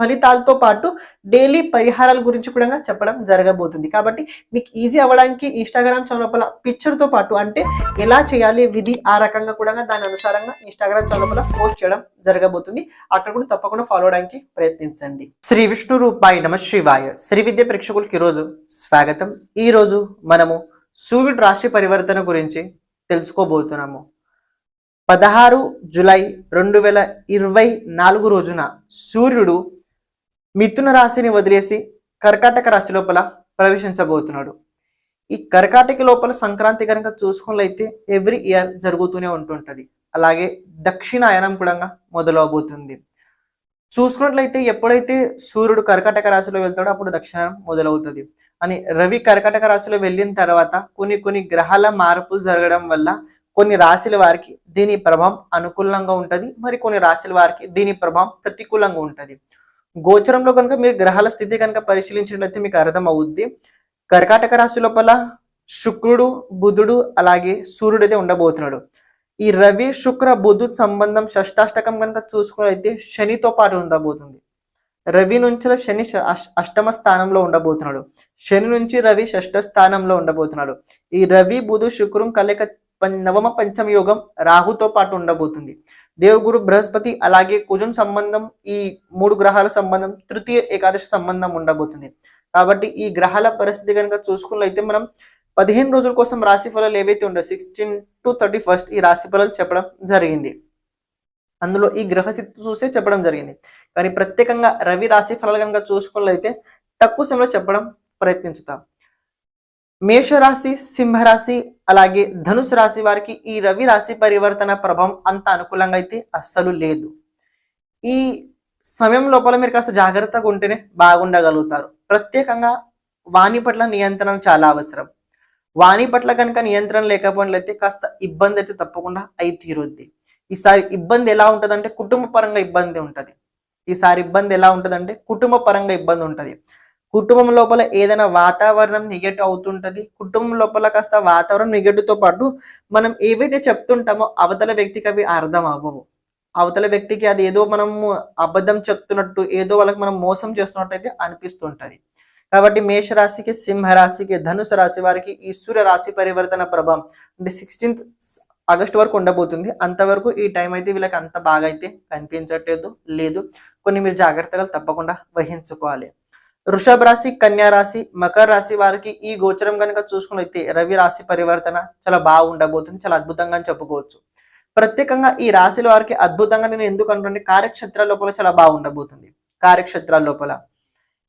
ఫలితాలతో పాటు డైలీ పరిహారాల గురించి కూడా చెప్పడం జరగబోతుంది. కాబట్టి మీకు ఈజీ అవ్వడానికి ఇన్స్టాగ్రామ్ చౌలపల పిక్చర్తో పాటు అంటే ఎలా చేయాలి విధి ఆ రకంగా కూడా దాని అనుసారంగా ఇన్స్టాగ్రామ్ చౌలపల పోస్ట్ చేయడం జరగబోతుంది. అక్కడ కూడా తప్పకుండా ఫాలో అవడానికి ప్రయత్నించండి. శ్రీ విష్ణు రూపాయి నమ శ్రీవాయ శ్రీ విద్య ప్రేక్షకులకి ఈరోజు స్వాగతం. ఈ రోజు మనము సూర్యుడు రాశి పరివర్తన గురించి తెలుసుకోబోతున్నాము. పదహారు జులై రెండు వేల ఇరవై నాలుగు రోజున సూర్యుడు మిథున రాశిని వదిలేసి కర్కాటక రాశి లోపల ప్రవేశించబోతున్నాడు. ఈ కర్కాటక లోపల సంక్రాంతి కనుక చూసుకున్నట్లయితే ఎవ్రీ ఇయర్ జరుగుతూనే ఉంటుంటది. అలాగే దక్షిణాయనం కూడా మొదలవబోతుంది. చూసుకున్నట్లయితే ఎప్పుడైతే సూర్యుడు కర్కాటక రాశిలో వెళ్తాడో అప్పుడు దక్షిణాయనం మొదలవుతుంది. అని రవి కర్కాటక రాశిలో వెళ్ళిన తర్వాత కొన్ని కొన్ని గ్రహాల మార్పులు జరగడం వల్ల కొన్ని రాశుల వారికి దీని ప్రభావం అనుకూలంగా ఉంటుంది. మరి కొన్ని రాశుల వారికి దీని ప్రభావం ప్రతికూలంగా ఉంటుంది. గోచరంలో కనుక మీరు గ్రహాల స్థితి కనుక పరిశీలించినట్లయితే మీకు అర్థం అవుద్ది కర్కాటక రాశి లోపల శుక్రుడు బుధుడు అలాగే సూర్యుడు అయితే ఉండబోతున్నాడు. ఈ రవి శుక్ర బుధు సంబంధం షష్టాష్టకం కనుక చూసుకున్నట్లయితే శనితో పాటు ఉండబోతుంది. రవి నుంచి శని అష్టమ స్థానంలో ఉండబోతున్నాడు. శని నుంచి రవి షష్ఠ స్థానంలో ఉండబోతున్నాడు. ఈ రవి బుధు శుక్రం కలయిక నవమ పంచమ యోగం రాహుతో పాటు ఉండబోతుంది. దేవగురు బృహస్పతి అలాగే కుజున్ సంబంధం ఈ మూడు గ్రహాల సంబంధం తృతీయ ఏకాదశి సంబంధం ఉండబోతుంది. కాబట్టి ఈ గ్రహాల పరిస్థితి కనుక చూసుకున్నట్లయితే మనం పదిహేను రోజుల కోసం రాశి ఫలాలు ఏవైతే ఉండవు సిక్స్టీన్ టు థర్టీ ఫస్ట్ ఈ రాశి ఫలాలు చెప్పడం జరిగింది. అందులో ఈ గ్రహస్థితి చూసే చెప్పడం జరిగింది. కానీ ప్రత్యేకంగా రవి రాశి ఫలాలు కనుక చూసుకున్నట్లయితే తక్కువ సమయంలో చెప్పడం ప్రయత్నించుతాం. మేషరాశి సింహరాశి అలాగే ధనుసు రాశి వారికి ఈ రవి రాశి పరివర్తన ప్రభావం అంత అనుకూలంగా అయితే అస్సలు లేదు. ఈ సమయం లోపల మీరు కాస్త జాగ్రత్తగా ఉంటేనే బాగుండగలుగుతారు. ప్రత్యేకంగా వాణి పట్ల నియంత్రణ చాలా అవసరం. వాణి పట్ల కనుక నియంత్రణ లేకపోయినట్లయితే కాస్త ఇబ్బంది అయితే తప్పకుండా అయి తీరుద్ది ఈసారి ఇబ్బంది ఎలా ఉంటుందంటే కుటుంబ పరంగా ఇబ్బంది ఉంటుంది. ఈసారి ఇబ్బంది ఎలా ఉంటుందంటే కుటుంబ పరంగా ఇబ్బంది ఉంటుంది. కుటుంబం లోపల ఏదైనా వాతావరణం నెగటివ్ అవుతుంటది కుటుంబం లోపల కాస్త వాతావరణం నెగటివ్తో పాటు మనం ఏవైతే చెప్తుంటామో అవతల వ్యక్తికి అవి అర్థం అవ్వవు. అవతల వ్యక్తికి అది ఏదో మనం అబద్ధం చెప్తున్నట్టు ఏదో వాళ్ళకి మనం మోసం చేస్తున్నట్టు అయితే అనిపిస్తుంటది. కాబట్టి మేషరాశికి సింహరాశికి ధనుసు రాశి వారికి ఈ సూర్య రాశి పరివర్తన ప్రభావం అంటే సిక్స్టీన్త్ ఆగస్ట్ వరకు ఉండబోతుంది. అంతవరకు ఈ టైం అయితే వీళ్ళకి అంత బాగా అయితే కనిపించట్లేదు లేదు. కొన్ని మీరు జాగ్రత్తగా తప్పకుండా వహించుకోవాలి. వృషభ రాశి కన్యా రాశి మకర రాశి వారికి ఈ గోచరం కనుక చూసుకున్నైతే రవి రాశి పరివర్తన చాలా బాగుండబోతుంది చాలా అద్భుతంగా అని చెప్పుకోవచ్చు. ప్రత్యేకంగా ఈ రాశిల వారికి అద్భుతంగా నేను ఎందుకు అంటుంటే కార్యక్షేత్రాల లోపల చాలా బాగుండబోతుంది. కార్యక్షేత్రాల లోపల.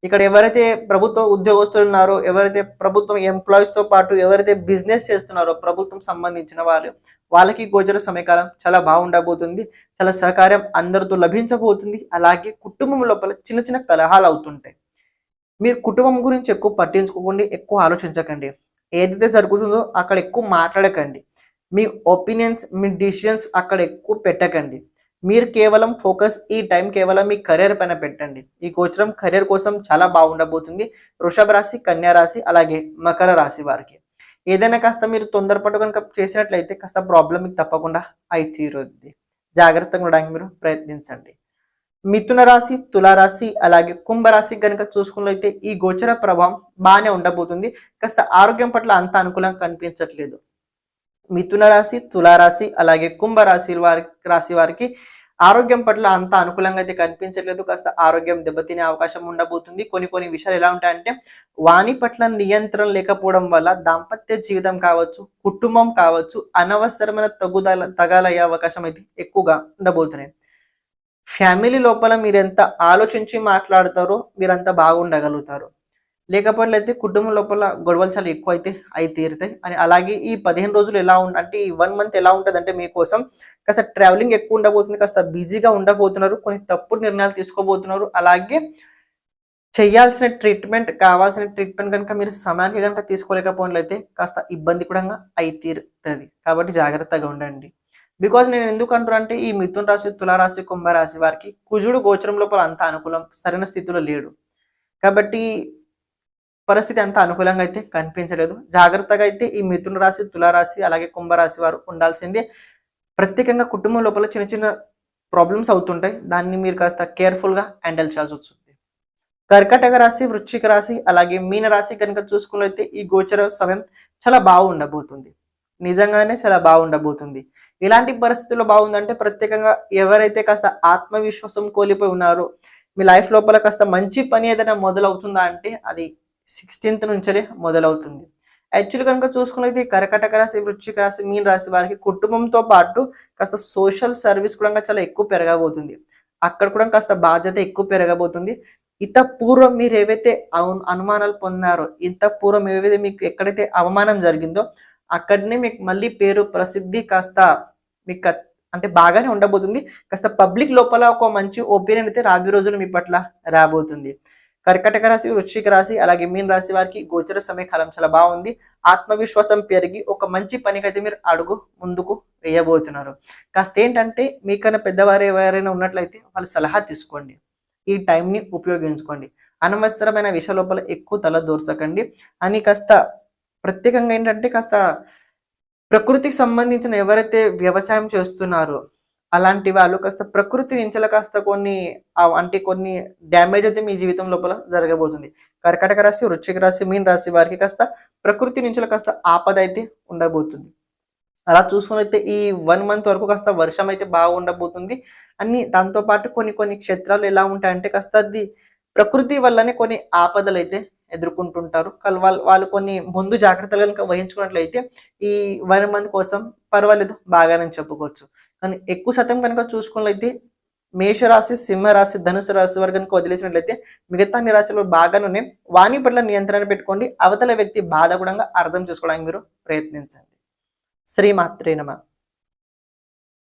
ఇక్కడ ఎవరైతే ప్రభుత్వ ఉద్యోగస్తులు ఉన్నారో ఎవరైతే ప్రభుత్వం ఎంప్లాయీస్తో పాటు ఎవరైతే బిజినెస్ చేస్తున్నారో ప్రభుత్వం సంబంధించిన వారు వాళ్ళకి గోచర సమయకాలం చాలా బాగుండబోతుంది చాలా సహకారం అందరితో లభించబోతుంది అలాగే కుటుంబం లోపల చిన్న చిన్న కలహాలు అవుతుంటాయి. మీరు కుటుంబం గురించి ఎక్కువ పట్టించుకోకండి ఎక్కువ ఆలోచించకండి. ఏదైతే జరుగుతుందో అక్కడ ఎక్కువ మాట్లాడకండి. మీ ఒపీనియన్స్ మీ డిసిషన్స్ అక్కడ ఎక్కువ పెట్టకండి. మీరు కేవలం ఫోకస్ ఈ టైం కేవలం మీ కెరీర్ పైన పెట్టండి. ఈ గోచరం కెరీర్ కోసం చాలా బాగుండబోతుంది. వృషభ రాశి కన్యా రాశి అలాగే మకర రాశి వారికి. ఏదైనా కాస్త మీరు తొందరపాటు కనుక చేసినట్లయితే కాస్త ప్రాబ్లం మీకు తప్పకుండా అయి తీరుద్ది జాగ్రత్తగా ఉండడానికి మీరు ప్రయత్నించండి. మిథున రాశి తులారాశి అలాగే కుంభరాశి కనుక చూసుకున్నట్లయితే ఈ గోచర ప్రభావం బాగానే ఉండబోతుంది. కాస్త ఆరోగ్యం పట్ల అంత అనుకూలంగా కనిపించట్లేదు. మిథున రాశి తులారాశి అలాగే కుంభరాశి వారి రాశి వారికి ఆరోగ్యం పట్ల అంత అనుకూలంగా అయితే కనిపించట్లేదు. కాస్త ఆరోగ్యం దెబ్బతినే అవకాశం ఉండబోతుంది. కొన్ని కొన్ని విషయాలు ఎలా ఉంటాయంటే వాణి పట్ల నియంత్రణ లేకపోవడం వల్ల దాంపత్య జీవితం కావచ్చు కుటుంబం కావచ్చు అనవసరమైన తగుదల తగాలయ్యే అవకాశం అయితే ఎక్కువగా ఉండబోతున్నాయి. ఫ్యామిలీ లోపల మీరు ఎంత ఆలోచించి మాట్లాడతారో మీరంత బాగుండగలుగుతారు. లేకపోతే కుటుంబం లోపల గొడవలు చాలా ఎక్కువ అయితే అయి తీరుతాయి. అని అలాగే ఈ పదిహేను రోజులు ఎలా ఉండ అంటే ఈ వన్ మంత్ ఎలా ఉంటుంది అంటే మీకోసం కాస్త ట్రావెలింగ్ ఎక్కువ ఉండబోతుంది కాస్త బిజీగా ఉండబోతున్నారు కొన్ని తప్పుడు నిర్ణయాలు తీసుకోబోతున్నారు. అలాగే చేయాల్సిన ట్రీట్మెంట్ కావాల్సిన ట్రీట్మెంట్ కనుక మీరు సమయానికి కనుక తీసుకోలేకపోయినట్లయితే కాస్త ఇబ్బంది కూడా అయి తీరుతుంది. కాబట్టి జాగ్రత్తగా ఉండండి. బికాజ్ నేను ఎందుకు అంటున్నా అంటే ఈ మిథున్ రాశి తులారాశి కుంభరాశి వారికి కుజుడు గోచరం లోపల అంత అనుకూలం సరైన స్థితిలో లేడు. కాబట్టి పరిస్థితి అంత అనుకూలంగా అయితే కనిపించలేదు. జాగ్రత్తగా అయితే ఈ మిథున రాశి తులారాశి అలాగే కుంభరాశి వారు ఉండాల్సిందే. ప్రత్యేకంగా కుటుంబం లోపల చిన్న చిన్న ప్రాబ్లమ్స్ అవుతుంటాయి. దాన్ని మీరు కాస్త కేర్ఫుల్గా హ్యాండిల్ చేయాల్సి వస్తుంది. కర్కటక రాశి వృశ్చిక రాశి అలాగే మీన రాశి కనుక చూసుకున్నట్లయితే ఈ గోచర సమయం చాలా బాగుండబోతుంది. నిజంగానే చాలా బాగుండబోతుంది. ఇలాంటి పరిస్థితుల్లో బాగుందంటే ప్రత్యేకంగా ఎవరైతే కాస్త ఆత్మవిశ్వాసం కోల్పోయి ఉన్నారో మీ లైఫ్ లోపల కాస్త మంచి పని ఏదైనా మొదలవుతుందా అంటే అది సిక్స్టీన్త్ నుంచే మొదలవుతుంది. యాక్చువల్ కనుక చూసుకున్నది కర్కటక రాశి వృశ్చిక రాశి మీన రాశి వారికి కుటుంబంతో పాటు కాస్త సోషల్ సర్వీస్ కూడా చాలా ఎక్కువ పెరగబోతుంది. అక్కడ కూడా కాస్త బాధ్యత ఎక్కువ పెరగబోతుంది. ఇంత పూర్వం మీరు ఏవైతే అను అనుమానాలు పొందారో ఇంత పూర్వం ఏవైతే మీకు ఎక్కడైతే అవమానం జరిగిందో అక్కడనే మీకు మళ్ళీ పేరు ప్రసిద్ధి కాస్త మీకు అంటే బాగానే ఉండబోతుంది. కాస్త పబ్లిక్ లోపల ఒక మంచి ఒపీనియన్ అయితే రాబోయే రోజులు మీ పట్ల రాబోతుంది. కర్కటక రాశి వృశ్చిక రాశి అలాగే మీన రాశి వారికి గోచర సమయకాలం చాలా బాగుంది. ఆత్మవిశ్వాసం పెరిగి ఒక మంచి పనికైతే మీరు అడుగు ముందుకు వేయబోతున్నారు. కాస్త ఏంటంటే మీకన్నా పెద్దవారు ఎవరైనా ఉన్నట్లయితే వాళ్ళ సలహా తీసుకోండి. ఈ టైంని ఉపయోగించుకోండి. అనవసరమైన విషయ లోపల ఎక్కువ తల దూర్చకండి. అని కాస్త ప్రత్యేకంగా ఏంటంటే కాస్త ప్రకృతికి సంబంధించిన ఎవరైతే వ్యవసాయం చేస్తున్నారో అలాంటి వాళ్ళు కాస్త ప్రకృతి నుంచి కాస్త కొన్ని అంటే కొన్ని డ్యామేజ్ అయితే మీ జీవితం లోపల జరగబోతుంది. కర్కటక రాశి వృశ్చిక రాశి మీన్ రాశి వారికి కాస్త ప్రకృతి నుంచి కాస్త ఆపద అయితే ఉండబోతుంది. అలా చూసుకున్నైతే ఈ వన్ మంత్ వరకు కాస్త వర్షం అయితే బాగా ఉండబోతుంది. అన్ని దాంతో పాటు కొన్ని కొన్ని క్షేత్రాలు ఎలా ఉంటాయంటే కాస్త అది ప్రకృతి వల్లనే కొన్ని ఆపదలు అయితే ఎదుర్కొంటుంటారు. కల్- వాళ్ళు వాళ్ళు కొన్ని ముందు జాగ్రత్తలు కనుక వహించుకున్నట్లయితే ఈ వన్ మంత్ కోసం పర్వాలేదు బాగానే చెప్పుకోవచ్చు. కానీ ఎక్కువ శాతం కనుక చూసుకున్నట్లయితే మేషరాశి సింహరాశి ధనుసు రాశి వారు కనుక వదిలేసినట్లయితే మిగతా అన్ని రాశులు బాగానే ఉన్నాయి. వాణి పట్ల నియంత్రణ పెట్టుకోండి. అవతల వ్యక్తి బాధ కూడా అర్థం చేసుకోవడానికి మీరు ప్రయత్నించండి. శ్రీమాత్రే నమ.